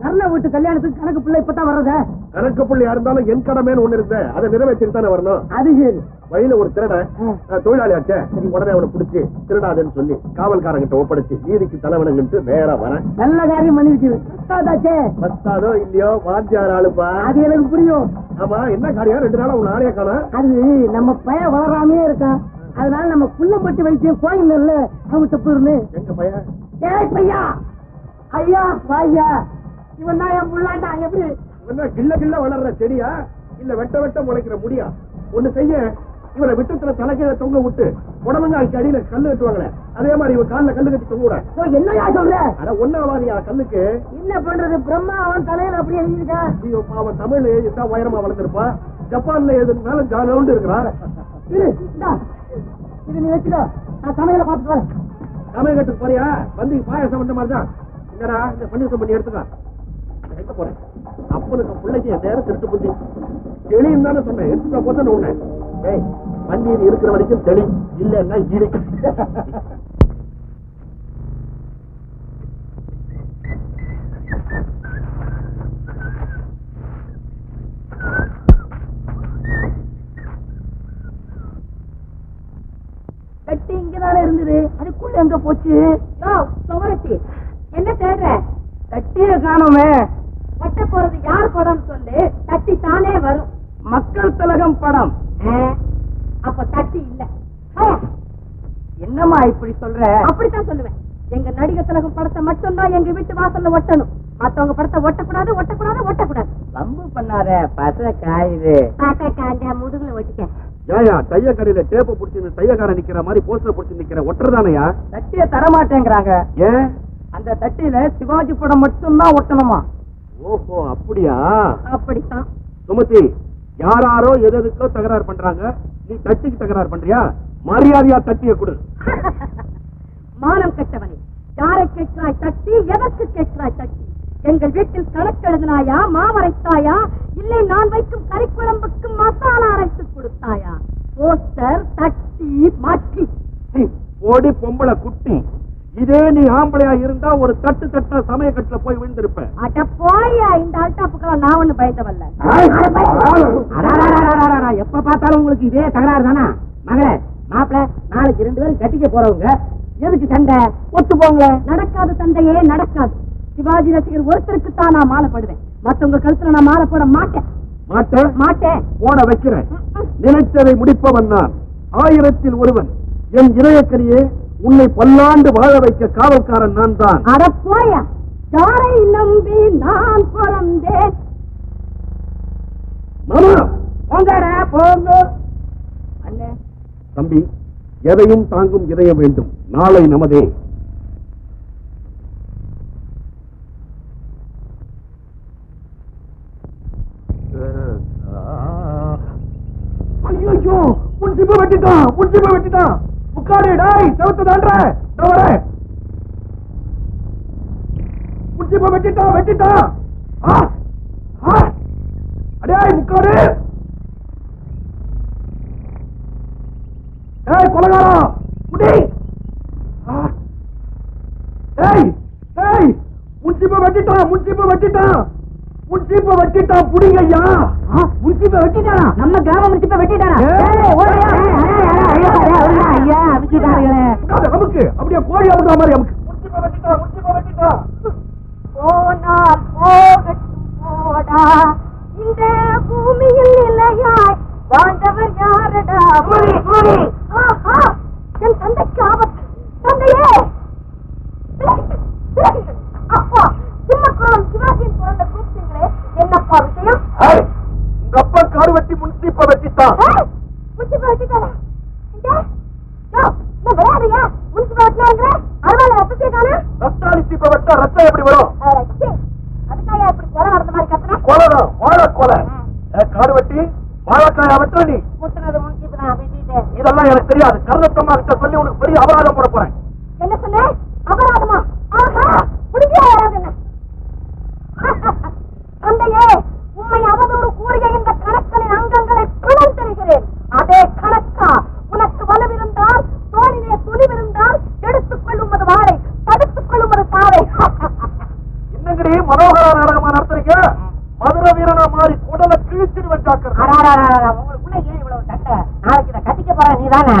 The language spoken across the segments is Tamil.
கர்ண வீட்டு கல்யாணத்துக்கு கணக்கு பிள்ளை இப்பதான் வர்றதா? கணக்கு புள்ளியா இருந்தாலும் என் கடமைன்னு ஒண்ணு இருக்கு. அதை நிறைவேற்றிட்டு தானே வரணும்? அது சரி. வழியில ஒரு திருடன் அஹ், தொழிலாளி ஆச்சே உடனே அவனை பிடிச்சி திருடாதேன்னு சொல்லி காவல்காரங்கிட்ட ஒப்படைச்சு வீதிக்கு தலைவனங்கிட்டு நேரா வரேன். நல்ல காரியம் பண்ணிருக்கீங்க பத்தாதாச்சே? பத்தாதோ இல்லையோ வாத்தியார் ஆளுப்பா. அது எனக்கு புரியும். ஆமா என்ன காரியம்? ரெண்டு நாளா உன் ஆளைய காணோம். அது நம்ம பையன் வளராமே இருக்கான். அதனால நம்ம புள்ளம்பட்டி வைத்தியம் கோயில் இல்ல அவங்க தப்பு எங்க பையன்? ஏய் பையா! ஐயா வாய்யா! இவன் தான் என் புள்ளாண்டா எப்படி? கிள்ள கிள்ள வளர்ற செடியா? இல்ல வெட்ட வெட்ட முளைக்கிற முடியா? ஒண்ணு செய்ய இவனை விட்டத்துல தலைக்கீழ தொங்க விட்டு உடம்புங்க அடியில கல்லு கட்டுவாங்களே அதே மாதிரி இவன் கால்ல கல்லு கட்டி தொங்க விட ஓ, என்னய்யா சொல்ற? அட ஒன்னாவாதியா கல்லுக்கு? என்ன பண்றது? பிரம்மா அவன் தலையில அப்படி எழுதியிருக்கான் ஐயோ தமிழ்ல எழுதிட்டா உயரமா வளர்ந்துருப்பா. ஜப்பான்ல எதுனாலும் ஜாலவுண்டு இருக்கிறான். இது நீ வச்சுக்கோ. நான் சமையல பார்த்துட்டு வரேன். சமையல் கட்டு போறியா? வந்து பாயசம் வந்த மாதிரி தான். என்னடா இந்த பன்னீர் பண்ணி எடுத்துக்கா. நான் எங்க போறேன். அப்பனுக்கு பிள்ளைக்கு என் நேரம் திருட்டு புத்தி. தெளியும் தானே சொன்னேன். எடுத்துக்க போது உன்னை. ஏய் பன்னீர் இருக்கிற வரைக்கும் தெளி இல்லைன்னா இடி கட்டி இங்கதானே இருந்தது? அதுக்குள்ள எங்க போச்சு? என்ன தேடுற? கட்டிய காணோமே. ஒட்ட போறது யார் படம் சொல்லு? தட்டி தானே வரும். மக்கள் திலகம் படம். அப்ப தட்டி இல்ல. என்னம்மா இப்படி சொல்ற? அப்படித்தான் சொல்லுவேன். எங்க நடிகர் திலகம் படத்தை மட்டும்தான் எங்க வீட்டு வாசல்ல ஒட்டணும். மத்தவங்க படத்தை ஒட்டக்கூடாது ஒட்டக்கூடாது ஒட்டக்கூடாது. வம்பு பண்ணாத பச காயுது. பாக்கா காண்ட முதுகுல ஒட்டிக்க. ஏயா தைய கடையில டேப்ப புடிச்சு தையக்காரன் நிக்கிற மாதிரி போஸ்டர் புடிச்சு நிக்கிற ஒட்டுறதானயா தட்டிய தர மாட்டேங்கிறாங்க ஏன் அந்த தட்டியில சிவாஜி படம் மட்டும்தான் ஒட்டணுமா? ஓஹோ அப்படியா? அப்படித்தான். சுமதி யாராரோ எது எதுக்கோ தகராறு பண்றாங்க. நீ தட்டிக்கு தகராறு பண்றியா? மரியாதையா தட்டிய கொடு. மானம் கெட்டவனே யாரை கேட்கிறாய் தட்டி? எதற்கு கேட்கிறாய் தட்டி? எங்கள் வீட்டில் கணக்கு எழுதினாயா? மாவரைத்தாயா? இல்லை நான் வைக்கும் கறிக்குழம்புக்கு மசாலா அரைத்து கொடுத்தாயா போஸ்டர் தட்டி மாட்டி ஹம், போடி பொம்பளை குட்டி இதே நீ ஆம்பளையா இருந்தா ஒரு தட்டு தட்டா சமயக்கட்டுல போய் விழுந்திருப்ப அட போயா இந்த அல்டாப்புக்கெல்லாம் நான் ஒண்ணு பயந்தவல்ல எப்ப பார்த்தாலும் உங்களுக்கு இதே தகராறு தானா மகளே மாப்பிள நாளைக்கு ரெண்டு பேரும் கட்டிக்க போறவங்க எதுக்கு சண்டை ஒத்து போங்க நடக்காது தந்தையே நடக்காது சிவாஜி ரசிகர் ஒருத்தருக்கு தான் நான் மாலை போடுவேன் மத்தவங்க கழுத்துல நான் மாலை போட மாட்டேன் மாட்டேன் மாட்டேன் போட வைக்கிறேன் நினைத்ததை முடிப்பவன் நான் ஆயிரத்தில் ஒருவன் என் இளையக்கரியே உன்னை பல்லாண்டு வாழ வைக்க காவல்காரன் நான் தான் அட போயா யாரை நம்பி நான் பிறந்தேன் மாமா! போங்கடா போங்க. அண்ணே. தம்பி எதையும் தாங்கும் இதயம் வேண்டும். நாளை நமதே. ஐயோ முன்சிப்ப வெட்டிட்டான் முன்சிப்ப வெட்டிட்டான் உட்காரு டாய் செவத்து தாண்ட வரேன் வெட்டிட்டான் ஆ ஆ. அடேய் உட்காரு. ஏய் கொலகாரா குடி ஆ. ஏய் ஏய் முன்சிப்ப வெட்டிட்டான் முன்சிப்ப வெட்டிட்டான் முன்சிப்ப வெட்டிட்டான் புடிங்க ஐயா முன்சிப்ப வெட்டிட்டானா? நம்ம கிராம முன்சிப்ப வெட்டிட்டானா? ஏய், ஓடுயா. ஐயா, அமுக்கிட்டாருங்களே. அமுக்கு அப்படியே கோழி அமுக்குற மாதிரி அமுக்கு முன்சிப்ப வெட்டிட்டான் முன்சிப்ப வெட்டிட்டான் போனால் போகட்டும் போடா இந்த பூமியில் நிலையாய் வாழ்ந்தவர் யாரடா? அம்மா கிட்ட சொல்லி உனக்கு பெரிய அபராதம் போட போறேன். என்ன சொன்ன? அபராதமா? தந்தையே கொள்ளும் ஒரு வாழை கொள்ளும் ஒரு தாரை என்னங்கடி மனோகர நாடகமா நடத்துறீங்க? மதுர கட்டிக்க போற நீதானே?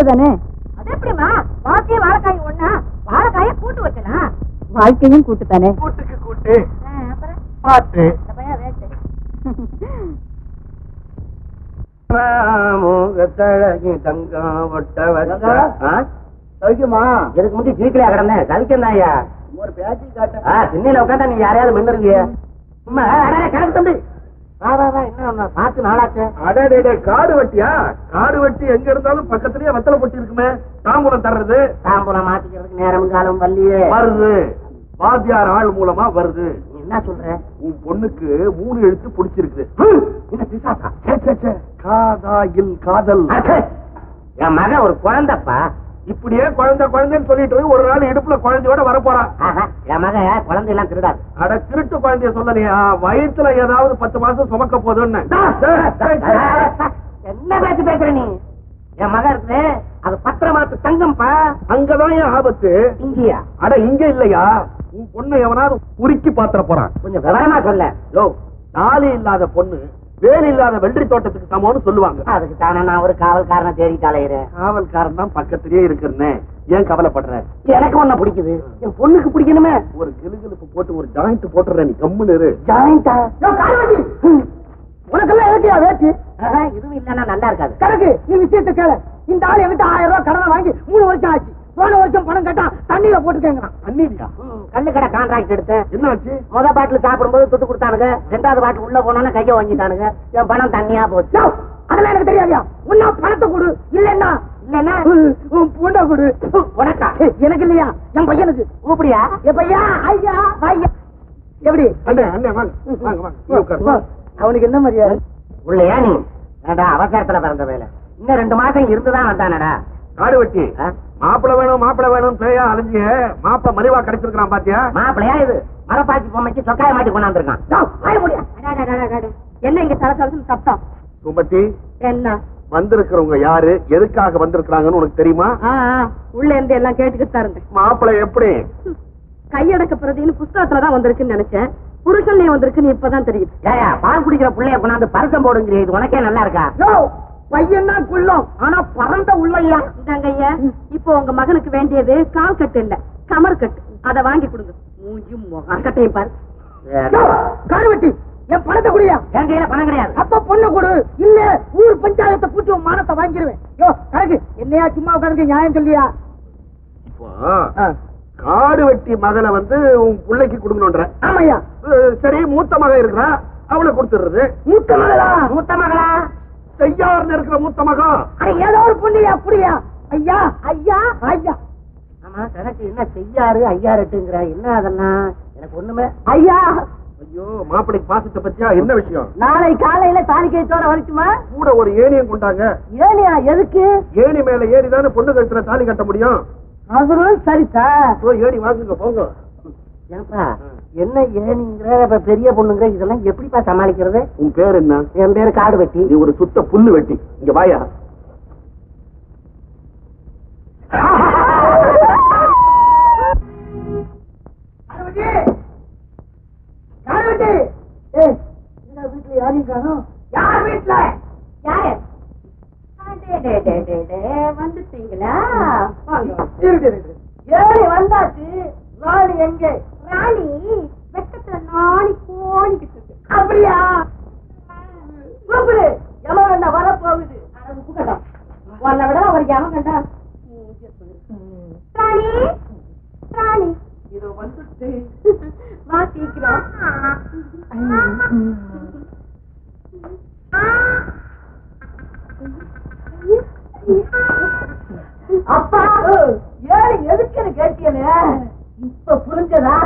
கொடுத்துறதானே அது எப்படிமா வாழ்க்கையை வாழைக்காய் ஒண்ணா? வாழைக்காயை கூட்டு வச்சனா வாழ்க்கையும் கூட்டுத்தானே? கூட்டுக்கு கூட்டு. பாட்டு. முகத்தழகி தங்கம் ஒட்ட சவிக்குமா இதுக்கு முந்தி கிடந்தேன் தாயா ஒரு பேச்சு காட்ட ஆ திண்ணையில உட்காந்தா நீ யாரையாவது மின்னுறீங்க சும்மா கணக்கு தம்பி. பார்த்து நாளாச்சு. அடடே காடு வெட்டியா? காடு வெட்டி எங்க இருந்தாலும் பக்கத்துலயே வெத்தலை பொட்டி இருக்குமே. தாம்பூலம் தர்றது? தாம்பூலம் மாத்திக்கிறதுக்கு நேரம் காலம் வள்ளியே. வருது. வாத்தியார் ஆள் மூலமா வருது. என்ன சொல்ற? உன் பொண்ணுக்கு மூணு எழுத்து பிடிச்சிருக்கு சே. காதாயில் காதல். என் மகன் ஒரு குழந்தைப்பா. இப்படியே குழந்தை குழந்தைன்னு சொல்லிட்டு. ஒரு நாள் இடுப்புல குழந்தையோட வரப்போறா. ஆஹா, என் மகன் குழந்தை எல்லாம் திருடாது. அட திருட்டு குழந்தைய சொல்லலையா. வயித்துல ஏதாவது பத்து மாசம் சுமக்க போதுன்னு. என்ன பேச்சு பேசுற நீ? என் மகன் இருக்கு அது பத்திரமாத்து தங்கம்ப்பா. அங்கதான் என் ஆபத்து. இங்கேயா? அட இங்க இல்லையா? உன் பொண்ணை எவனாவது உருக்கி பாத்திர போறான். கொஞ்சம் விவரமா சொல்ல. யோ தாலி இல்லாத பொண்ணு வேல் இல்லாத வெள்ளரி தோட்டத்துக்கு சமம்னு சொல்லுவாங்க. அதுக்கு தானே நான் ஒரு காவல்காரனை தேடிட்டு அலையிறேன் காவல்காரன் தான் பக்கத்திலேயே இருக்கிறனே. ஏன் கவலைப்படுற? எனக்கு ஒண்ணு பிடிக்குது. என் பொண்ணுக்கு பிடிக்கணுமே. ஒரு கிளுகிளுப்பு போட்டு ஒரு ஜாயிண்ட் போட்டுற நீ கம்முன்னு இரு. ஜாயிண்டா உனக்கெல்லாம் எதுக்கியா வேட்டி? இதுவும் இல்லன்னா நல்லா இருக்காது. கணக்கு நீ விஷயத்தை கேள. இந்த ஆள் என்கிட்ட ஆயிரம் ரூபாய் கடனை வாங்கி மூணு வருஷம் ஆச்சு. போன வருஷம் பணம் கேட்டா தண்ணியில போட்டு கேங்கிறான் அண்ணிலியா ம், கள்ளு கடை கான்ட்ராக்ட் எடுத்தேன் என்னாச்சு? முத பாட்டில் சாப்பிடும்போது துட்டு கொடுத்தானுங்க. ரெண்டாவது பாட்டில் உள்ள போனோன்னு கையை வாங்கிட்டானுங்க. என் பணம் தண்ணியா போச்சு. அதெல்லாம் எனக்கு தெரியாதியா? உன்னா பணத்தை கொடு இல்லன்னா இல்லன்னா? கொடு. உனக்கா? எனக்கு இல்லையா? என் பையனுக்கு. கூப்பிடியா என் பையா ஐயா ஐயா எப்படி? வாங்க வாங்க. அவனுக்கு என்ன மரியாதை? உள்ளையா நீ? அவசரத்துல பிறந்த வேலை. இன்னும் ரெண்டு மாசம் இருந்துதான் வந்தானடா. காடு வெட்டி? மாப்பிள வேணும் மாப்பிள வேணும் பேயா அலைஞ்சிய. மாப்பிள மலிவா கிடைச்சிருக்கான் பாத்தியா? மாப்பிளையா இது? மரப்பாச்சி பொம்மைக்கு சொக்காய மாட்டி கொண்டாந்துருக்கான் என்ன இங்க தல தலசுன்னு சத்தம் என்ன? வந்திருக்கிறவங்க யாரு? எதுக்காக வந்திருக்கிறாங்கன்னு உனக்கு தெரியுமா? உள்ள இருந்து எல்லாம் கேட்டுக்கிட்டு தான் இருந்தேன். மாப்பிள எப்படி? கையடக்க பிரதின்னு புஸ்தகத்துல தான் வந்திருக்குன்னு நினைச்சேன். புருஷன்லயே வந்திருக்குன்னு இப்பதான் தெரியுது. ஏயா பால் குடிக்கிற புள்ளைய கொண்டாந்து பரிசம் போடுங்கிற இது உனக்கே நல்லா இருக்கா? யோ, பையன் தான் குள்ளம் ஆனா பறந்த உள்ளையா? இந்தாங்க ஐயா இப்போ உங்க மகனுக்கு வேண்டியது கால் கட்டு இல்ல கமர் கட்டு. அத வாங்கி கொடுங்க. மூஞ்சும் முகக்கட்டையும் பாரு. யோ, காடுவெட்டி என் பணத்தை குடியா? என் கையில பணம் கிடையாது. அப்ப பொண்ணு கொடு. இல்ல ஊர் பஞ்சாயத்தை கூட்டி உன் மானத்தை வாங்கிடுவேன் யோ கணக்கு என்னையா சும்மா உட்காந்து நியாயம் சொல்லியா? காடு வெட்டி மகனை வந்து உன் பிள்ளைக்கு கொடுக்கணுன்ற. ஆமையா? அஹ், சரி மூத்த மகன் இருக்கிறா அவளை கொடுத்துடுறது. மூத்த மகளா? மூத்த மகளா? செய்யார்னு இருக்கிற மூத்த அட ஏதோ ஒரு பொண்ணுயா புரியா ஐயா ஐயா ஐயா. ஆமா கணக்கு என்ன செய்யாறு ஐயாரெட்டுங்கிற என்ன அதெல்லாம்? எனக்கு ஒண்ணுமே. ஐயா. ஐயோ மாப்பிளைக்கு பாசத்தை பத்தியா? என்ன விஷயம்? நாளை காலையில தாலிக்கைத்தோட வரட்டுமா கூட ஒரு ஏணியும் கொண்டாங்க. ஏனியா எதுக்கு? ஏணி மேல ஏறி தானே பொண்ணு கழுத்துல தாலி கட்ட முடியும்? அதுவும் சரிதா. ஏணி வாங்குங்க போங்க. ஏன்பா? என்ன ஏனிங்கிற இப்ப பெரிய பொண்ணுங்கிற இதெல்லாம் எப்படிப்பா சமாளிக்கிறது? உன் பேர் என்ன? என் பேரு காடு வெட்டி நீ ஒரு சுத்த புல்லு வெட்டி. இங்க வாயா. காடுவெட்டி! ஏய் என்ன வீட்டுல யாரையும் காணும் யார் வீட்டுல யாரு அடே, டே, டே, டே, டே, வந்துட்டீங்களா வாங்க. இருக்கு இருக்கு ஏழு வந்தாச்சு ராணி எங்கே ராணி வெட்டத்துல நாணி கோணிக்கிட்டு இருக்கு அப்படியா கூப்பிடு யமகண்டா வர போகுது புகட்டும் உன்னை விட அவர் யமகண்டா ராணி ராணி இதோ வந்துட்டு வா சீக்கிரம் அப்பா ஏழு எதுக்குன்னு கேட்டியனே இப்ப புரிஞ்சதா?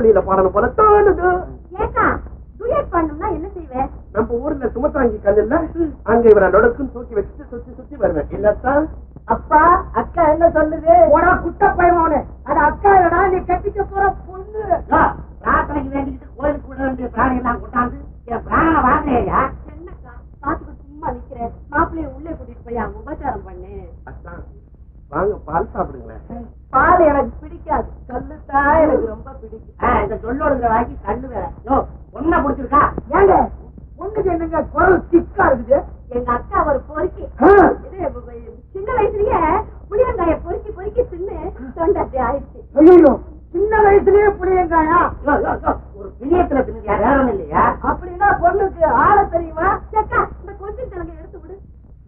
லீல பாடணும் போல பண்ணணும்னா என்ன செய்வேன் நம்ம ஊர்ல சுமத்தாங்கி கல் இல்ல அங்க இவரை நொடுக்கும் தூக்கி வச்சுட்டு சுத்தி சுத்தி வருவேன். இல்லத்தான் அப்பா அக்கா என்ன சொல்லுது போடா குட்ட பயமாவனே அது அக்கா இல்லடா நீ கட்டிக்க போற பொண்ணு யோ, பிரார்த்தனைக்கு வேண்டிக்கிட்டு கோயிலுக்கு விட வேண்டிய பிராணி எல்லாம் கொண்டாந்து என் பிராணனை வாங்கினேயா என்னக்கா பாத்துக்கிட்டு சும்மா நிக்கிறேன் மாப்பிள்ளைய உள்ளே கூட்டிட்டு போய் அவங்க உபச்சாரம் பண்ணு அத்தான் வாங்க பால் சாப்பிடுங்களேன் பால் எனக்கு பிடிக்காது கல்லுதான் எனக்கு ரொம்ப பிடிக்கும் ஆ, இந்த சொல்லோடுங்கிற வாங்கி கண்ணு வேற யோ ஒன்ன பிடிச்சிருக்கா ஏங்க பொண்ணுக்கு என்னங்க குரல் திக்கா இருக்குது எங்க அக்கா ஒரு பொறுக்கி. சின்ன வயசுலயே புளியங்காய பொறுக்கி பொறுக்கி தின்னு தொண்டை அப்படி ஆயிடுச்சு. ஐயோ சின்ன வயசுலயே புளியங்காயா? ஒரு வேற இல்லையா? அப்படின்னா பொண்ணுக்கு ஆள தெரியுமா? இந்த கொஞ்சம் கிழங்கு எடுத்து விடு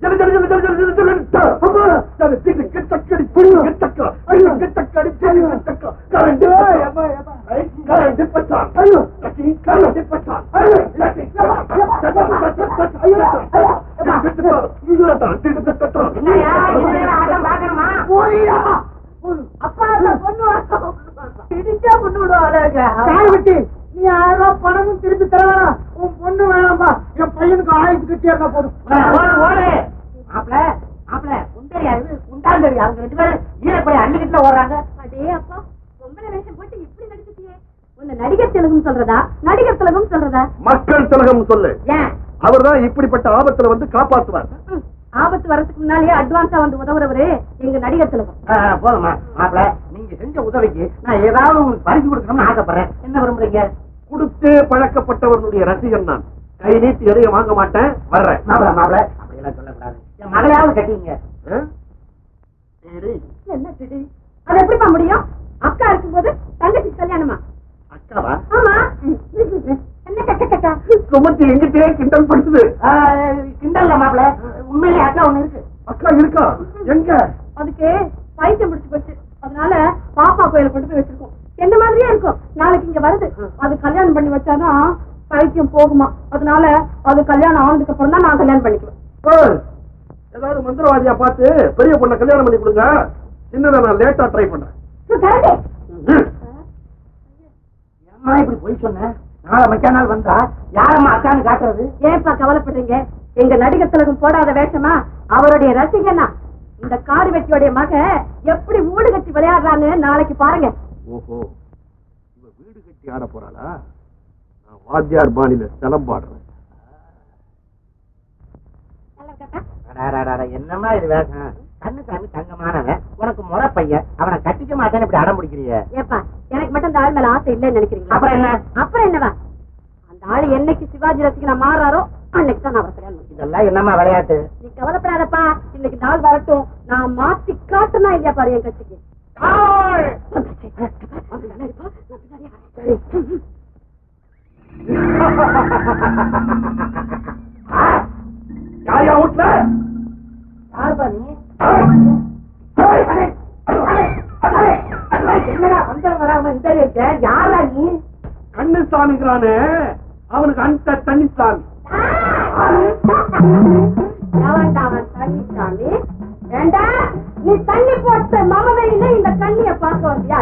ஜல, ஜல, ஜல, ஜல, ஜல, ஜல, ஜல, அம்மா, ஜல, திக்கு, கிட்டக்கடி, புடி, கிட்டக்க, ஐயோ, கிட்டக்கடி, ஜெலி, கிட்டக்க, கரண்ட் ஏய், பச்சான். அம்மா, அம்மா. ஐ, கரண்ட் பச்சான். ஐயோ, லக்கி, கரண்ட் பச்சான். ஐயோ, லக்கி, பச்சான், பச்சான், பச்சான், பச்சான். ஐயோ, ஐயோ, ஐயோ, கிட்டக்க, இதுலதான், கிட்டக்க, என்னய்யா, இது வேற ஆட்டம் பார்க்கணுமா? போறியா அப்பா அந்த பொண்ணு வாசம் இடிச்சா பொண்ணு விடுவாங்க காய் வெட்டி நீ ஆயிரம் ரூபாய் பணமும் திருப்பி தர வேணாம் உன் பொண்ணு வேணாம்பா. என் பையனுக்கு ஆயுசு கட்டியா இருந்தா போதும். ஓடு, ஓடு. மாப்பிள, மாப்பிள, குண்டரியா இது, குண்டாந்தரியா, அவங்க ரெண்டு பேரும் ஈரப்படி அள்ளிக்கிட்டுல ஓடுறாங்க. அடே அப்பா பொம்பளை வேஷம் போட்டு இப்படி நடிச்சிட்டியே. உன்னை நடிகர் திலகம் சொல்றதா? நடிகர் திலகம் சொல்றதா? மக்கள் திலகம் சொல்லு. ஏன்? அவர்தான் இப்படிப்பட்ட ஆபத்துல வந்து காப்பாத்துவார். ஆபத்து வரதுக்கு முன்னாலேயே அட்வான்ஸா வந்து உதவுறவரு எங்க நடிகர் திலகம். போதுமா, மாப்பிள, நீங்க செஞ்ச உதவிக்கு நான் ஏதாவது உங்களுக்கு பரிசு கொடுக்கணும்னு ஆசைப்படுறேன். என்ன விரும்புறீங்க? கொடுத்தே பழக்கப்பட்டவர்களுடைய ரசிகன் நான். கை நீட்டி எதையும் வாங்க மாட்டேன். வர்றேன். அப்படியெல்லாம் சொல்லக்கூடாது. என் மகளையாவது கட்டிங்க. என்ன திடி அது எப்படிப்பா முடியும்? அக்கா இருக்கும்போது தங்கச்சி கல்யாணமா? அக்காவா? ஆமா. என்ன கக்க கக்கா? சுமத்தி எங்கிட்டே கிண்டல் படுத்துது கிண்டல்ல மாப்பிள. உண்மையிலே அக்கா ஒண்ணு இருக்கு. அக்கா இருக்கா? எங்க? அதுக்கு பைத்தியம் பிடிச்சு போச்சு. அதனால பாப்பா கோயில கொண்டு போய் வச்சிருக்கோம். என்ன மாதிரியே இருக்கும்? நாளைக்கு இங்க வருது. அது கல்யாணம் பண்ணி வச்சாதான் பைத்தியம் போகுமா? அதனால அது கல்யாணம் ஆனதுக்கு அப்புறம் தான் நான் கல்யாணம் பண்ணிக்குவேன். ஏதாவது மந்திரவாதியா பார்த்து பெரிய பொண்ணை கல்யாணம் பண்ணி கொடுங்க. சின்னதை நான் லேட்டா ட்ரை பண்றேன். இப்படி போய் சொன்னேன் நாளை மச்சா நாள் வந்தா யாரம்மா அக்கான்னு காட்டுறது? ஏன்பா கவலைப்படுறீங்க? எங்க நடிகர் திலகம் போடாத வேஷமா? அவருடைய ரசிகனா? இந்த காடு வெட்டியோடைய மக எப்படி ஊடு கட்டி விளையாடுறான்னு நாளைக்கு பாருங்க. ஓஹோ இவ வீடு கட்டி ஆட போறாளா? நான் வாத்தியார் பாணியில சிலம்பாடுறேன் அடாடாடா, என்னம்மா இது வேஷம்? கண்ணுசாமி தங்கமானவன் உனக்கு முறை பையன். அவனை கட்டிக்க மாட்டேன்னு இப்படி அடம் பிடிக்கிறிய. ஏப்பா எனக்கு மட்டும் அந்த ஆள் மேல ஆசை இல்லைன்னு நினைக்கிறீங்களா? அப்புறம் என்ன? அப்புறம் என்னவா? அந்த ஆள் என்னைக்கு சிவாஜி ரசிகனா மாறாரோ அன்னைக்கு தான் நான் கல்யாணம். இதெல்லாம் என்னம்மா விளையாட்டு? நீ கவலைப்படாதப்பா. இன்னைக்கு நாள் வரட்டும். நான் மாத்தி காட்டுனா இல்லையா பாரு என் கட்சிக்கு? வரேன். யாரையா வீட்டுல யாருப்பா நீ? என்னடா வந்தவன் வராம இந்த யாரா நீ? கண்ணுசாமிங்கிறானே அவனுக்கு அந்த தண்ணிசாமி எவன்டா அவன் தண்ணிசாமி? ஏண்டா, நீ தண்ணி போட்ட மமதையில இந்த கண்ணிய பார்க்க வந்தியா!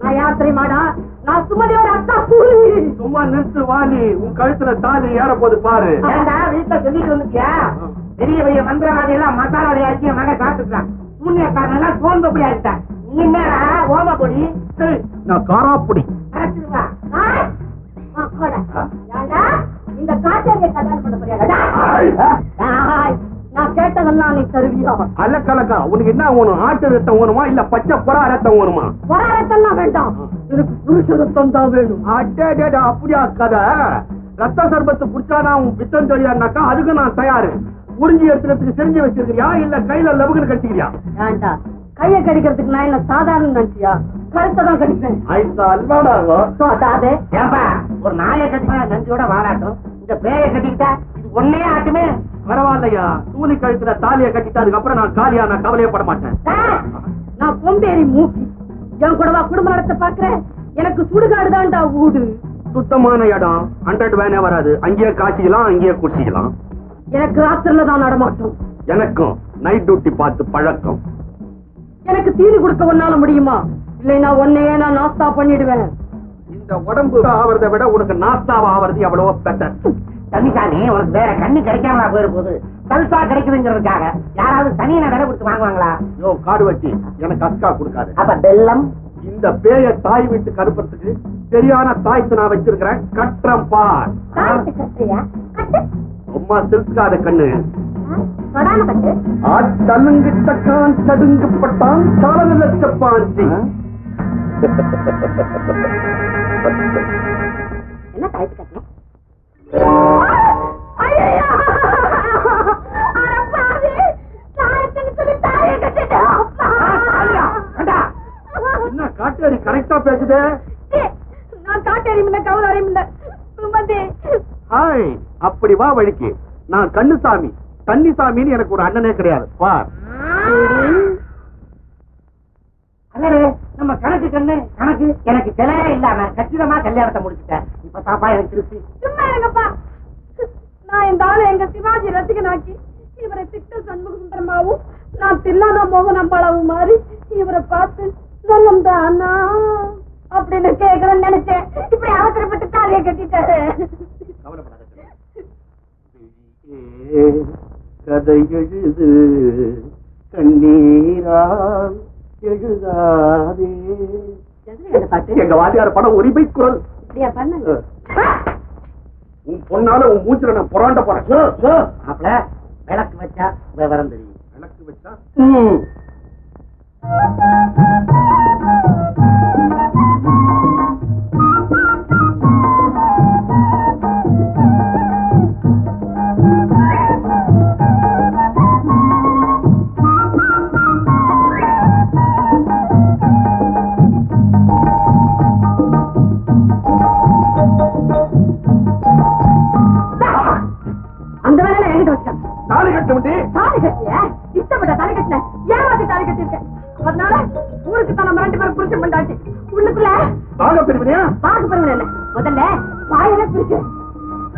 நான் யார் தெரியுமாடா? நான் சுமதியோட அக்கா சூரி சும்மா நிறுத்து வாலி உன் கழுத்துல தாலி ஏற போது பாரு. ஏண்டா வீட்டுல சொல்லிட்டு வந்துச்சியா பெரிய பெரிய மந்திரவாதி எல்லாம் மசாலாவை அடிச்சு மக காத்துட்டான் சூன்யக்காரன் எல்லாம் சோம்பப்படி ஆயிட்டான் நீ என்னடா நான் காராப்புடி இந்த காட்டேரியை கல்யாணம் பண்ண போறியாடா? நான் கேட்டதெல்லாம் நீ தருவியா அல்லக்கலக்கா உனக்கு என்ன வேணும்? ஆட்டு ரத்தம் வேணுமா? இல்ல பச்சை புறா ரத்தம் வேணுமா? போராட்டம்லாம் வேண்டாம். எனக்கு புருஷ ரத்தம் தான் வேணும். அடே டே, டே, அப்படியா கதை? ரத்த சர்பத்து குடிச்சா நான் உன் பித்தம் தெரியாதுனாக்கா அதுக்கு நான் தயாரு. உறிஞ்சி எடுத்துறதுக்கு செஞ்சு வச்சிருக்கிறியா? இல்ல கையில லவுக்குன்னு கட்டிக்கிறியா ஏண்டா கைய கடிக்கிறதுக்கு நான் என்ன சாதாரண நினைச்சியா? கழுத்தை தான் கட்டிப்பேன் ஐசா அல்வாடா அதாவது ஏன்பா ஒரு நாயை கட்டினா நஞ்சியோட வாழாட்டும் இந்த பேயை கட்டிக்கிட்டா ஒன்னே ஆட்டுமே. பரவாயில்லையா? தூணி கழுத்துல தாலியை கட்டிட்டு அதுக்கப்புறம் நான் காலியா நான் கவலையப்பட மாட்டேன். சார், நான் கொம்பேறி மூக்கி. என் கூடவா குடும்பம் நடத்த பாக்குறேன் எனக்கு சுடுகாடு தான்டா ஊடு. சுத்தமான இடம். ஹண்ட்ரட் வேனே வராது. அங்கேயே காய்ச்சிக்கலாம் அங்கேயே குடிச்சிக்கலாம். எனக்கு ராத்திரில தான் நடமாட்டோம். எனக்கும் நைட் டியூட்டி பார்த்து பழக்கம். எனக்கு தீனி கொடுக்க ஒன்னால முடியுமா? இல்லைன்னா உன்னையே நான் நாஸ்தா பண்ணிடுவேன். இந்த உடம்பு ஆவறதை விட உனக்கு நாஸ்தாவா ஆவறது எவ்வளவோ பெட்டர் தண்ணிசாமி உனக்கு வேற கண்ணு கிடைக்காமலா போயிரு போது சல்சா கிடைக்குதுங்கிறதுக்காக யாராவது சனியனை விலை கொடுத்து வாங்குவாங்களா? யோ காடு வெட்டி எனக்கு அஸ்கா கொடுக்காது. அப்ப பெல்லம் இந்த பேய தாய் வீட்டு கருப்பத்துக்கு சரியான தாய்த்து நான் வச்சிருக்கிறேன். கட்டுறேன் பார். சும்மா சில்காத கண்ணு. தொடாம கட்டு. ஆச்சலுங்கு தக்கான் சடுங்கு பட்டான் சாலன லட்சப்பாஞ்சி என்ன தாயத்து கட்டணும் என்ன காட்டேரி கரெக்டா பேசுதே நான் காட்டறியும் இல்ல கவுதாரியும் இல்ல சுமதி ஹாய் அப்படி வா வழிக்கு. நான் கண்ணுசாமி தண்ணிசாமின்னு எனக்கு ஒரு அண்ணனே கிடையாது. பார் அண்ணே நம்ம கணக்கு கண்ணு கணக்கு. எனக்கு சிலையே இல்லாம கச்சிதமா கல்யாணத்தை முடிச்சுட்டேன். இப்ப தாப்பா எனக்கு திருப்தி. சும்மா இருங்கப்பா நான் இந்த ஆளு எங்க சிவாஜி ரசிகனாக்கி இவரை திட்ட சண்முக சுந்தரமாவும் நான் தில்லாத மோகன் அம்பாளாவும் மாறி இவரை பார்த்து நல்லந்தா அண்ணா அப்படின்னு கேட்கணும்னு நினைச்சேன். இப்படி அவசரப்பட்டு காலியை கட்டிட்டாரு. கதை எழுது கண்ணீரால் எழுதாதே. எங்க வாத்தியார் படம் உரிமை குரல். இப்படியா பண்ண. உன் பொண்ணால உன் மூச்சுல நான் புறாண்ட போறேன். மாப்பிள விளக்கு வச்சா விவரம் தெரியும். எனக்கு வச்சா? தாலி கட்ட முடி தாலி கட்டிய இஷ்டப்பட்ட தாலி கட்டின. ஏமாத்தி தாலி கட்டிருக்கேன் அதனால ஊருக்கு தான் நம்ம ரெண்டு பேரும் புருஷன் பண்ணாச்சு உள்ளுக்குள்ள பாக பெருமையா பெருமை முதல்ல வாயவே பிரிச்சு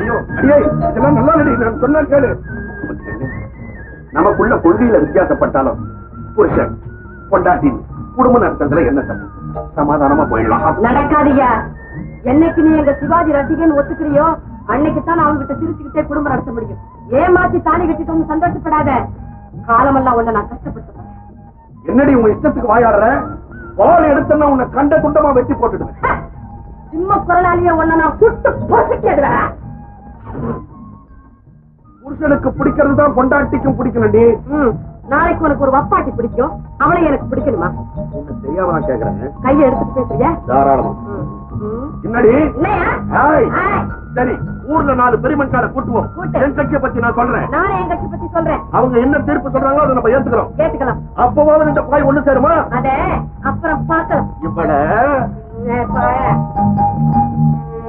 ஐயோ அடியே இதெல்லாம் நல்லா நடி நான் சொன்னா கேளு. நமக்குள்ள கொள்கையில வித்தியாசப்பட்டாலும் புருஷன் பொண்டாட்டி குடும்ப நடத்தத்துல என்ன தப்பு? சமாதானமா போயிடலாம். நடக்காதீயா என்னைக்கு நீ எங்க சிவாஜி ரசிகன் ஒத்துக்கிறியோ அன்னைக்கு தான் அவங்க கிட்ட சிரிச்சுக்கிட்டே குடும்பம் நடத்த முடியும். ஏமாத்தி தாலி கட்டிட்டு சந்தோஷப்படாத. காலமெல்லாம் உன்னை நான் கஷ்டப்படுத்த போறேன் என்னடி உங்க இஷ்டத்துக்கு வாயாடுற? பால் எடுத்தனா உன்னை கண்ட துண்டமா வெட்டி போட்டுடுவேன். சிம்ம குரலாளிய உன்னை நான் சுட்டு பொசுக்கிடுவேன். புருஷனுக்கு பிடிக்கிறது தான் பொண்டாட்டிக்கும் பிடிக்கணும்டி. நாளைக்கு உனக்கு ஒரு வப்பாட்டி பிடிக்கும். அவளை எனக்கு பிடிக்கணுமா? தெரியாம நான் கேக்குறேன். கையை எடுத்துட்டு பேசுறியா? தாராளமா. என்னடி. சரி ஊர்ல நாலு பெருமன்கார கூட்டுவோம். கூட்டு. என் கட்சியை பத்தி நான் சொல்றேன். நானே என் கட்சி பத்தி சொல்றேன். அவங்க என்ன தீர்ப்பு சொல்றாங்களோ அதை நம்ம ஏத்துக்கிறோம். கேட்டுக்கலாம் அப்பவாவது இந்த பாய் ஒண்ணு சேருமா? அத அப்புறம் பார்க்கலாம். இவள. இப்ப